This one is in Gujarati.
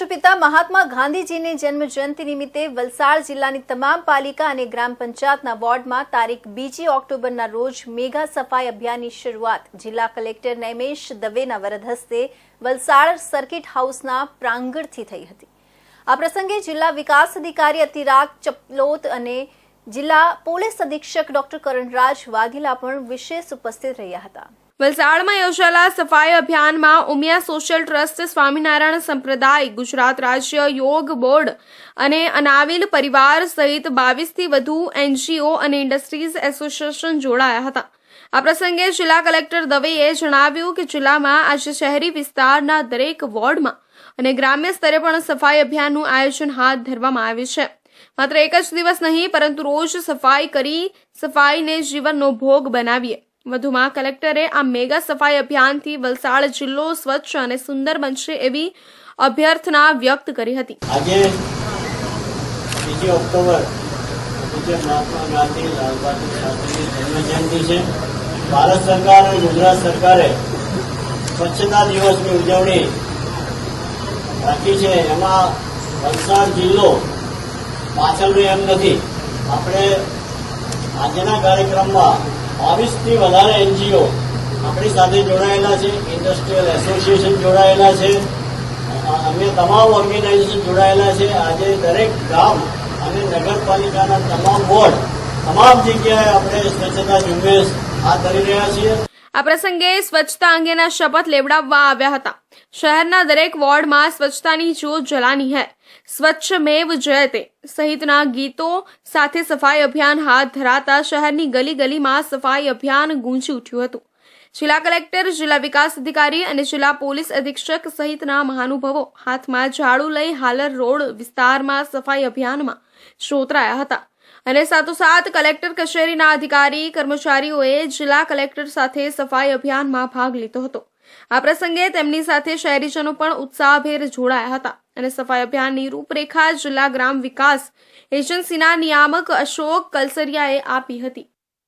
રાષ્ટ્રપિતા મહાત્મા ગાંધીજીની જન્મ જયંતિ નિમિત્તે વલસાડ જિલ્લાની તમામ પાલિકા અને ગ્રામ પંચાયતના વોર્ડમાં તારીખ બીજી ઓક્ટોબરના રોજ મેગા સફાઈ અભિયાનની શરૂઆત. જિલ્લા કલેક્ટર નૈમેશ દવેના વરદ હસ્તે વલસાડ સર્કિટ હાઉસના પ્રાંગણથી થઈ હતી. આ પ્રસંગે જિલ્લા વિકાસ અધિકારી અતિરાગ ચપલોત અને જિલ્લા પોલીસ અધિક્ષક ડોક્ટર કરણરાજ વાઘેલા પણ વિશેષ ઉપસ્થિત રહ્યા હતા. વલસાડમાં યોજાયેલા સફાઈ અભિયાનમાં ઉમિયા સોશિયલ ટ્રસ્ટ સ્વામિનારાયણ સંપ્રદાય, ગુજરાત રાજ્ય યોગ બોર્ડ અને અનાવિલ પરિવાર સહિત બાવીસથી વધુ એનજીઓ અને ઇન્ડસ્ટ્રીઝ એસોસિએશન જોડાયા હતા. આ પ્રસંગે જિલ્લા કલેક્ટર દવેએ જણાવ્યું કે જિલ્લામાં આજે શહેરી વિસ્તારના દરેક વોર્ડમાં અને ગ્રામ્ય સ્તરે પણ સફાઈ અભિયાનનું આયોજન હાથ ધરવામાં આવ્યું છે. માત્ર એક જ દિવસ નહીં, પરંતુ રોજ સફાઈ કરી સફાઈને જીવનનો ભોગ બનાવીએ. વધુમાં કલેક્ટરે આ મેગા સફાઈ અભિયાનથી વલસાડ જિલ્લો સ્વચ્છ અને સુંદર બનશે એવી અભ્યર્થના વ્યક્ત કરી હતી. આજે ઓક્ટોબર મહાત્મા ગાંધી છે. ભારત સરકાર અને ગુજરાત સરકારે સ્વચ્છતા દિવસની ઉજવણી રાખી છે. એમાં વલસાડ જિલ્લો પાછળનો એમ નથી. આપણે આજના કાર્યક્રમમાં બાવીસથી વધારે એનજીઓ આપણી સાથે જોડાયેલા છે ઇન્ડસ્ટ્રીયલ એસોસિએશન જોડાયેલા છે, અન્ય તમામ ઓર્ગેનાઇઝેશન જોડાયેલા છે. આજે દરેક ગામ અને નગરપાલિકાના તમામ વોર્ડ તમામ જગ્યાએ આપણે સ્વચ્છતા ઝુંબેશ હાથ ધરી રહ્યા છીએ. આ પ્રસંગે સ્વચ્છતા અંગેના શપથ લેવડાવવા આવ્યા હતા. શહેરના દરેક વોર્ડમાં સ્વચ્છતાની જ્યોત જલાની હૈ. સ્વચ્છ મેવ જયતે સહિતના ગીતો સાથે સફાઈ અભિયાન હાથ ધરાતા શહેરની ગલી ગલીમાં સફાઈ અભિયાન ગુંજી ઉઠ્યું હતું. જિલ્લા કલેક્ટર, જિલ્લા વિકાસ અધિકારી અને જિલ્લા પોલીસ અધિક્ષક સહિતના મહાનુભાવો હાથમાં ઝાડુ લઈ હાલર રોડ વિસ્તારમાં સફાઈ અભિયાનમાં શ્રોતરાયા હતા. અને સાથોસાથ કલેક્ટર કચેરીના અધિકારી, કર્મચારીઓએ જિલ્લા કલેક્ટર સાથે સફાઈ અભિયાનમાં ભાગ લીધો હતો. આ પ્રસંગે તેમની સાથે શહેરીજનો પણ ઉત્સાહભેર જોડાયા હતા અને સફાઈ અભિયાનની રૂપરેખા જિલ્લા ગ્રામ વિકાસ એજન્સીના નિયામક અશોક કલસરિયાએ આપી હતી.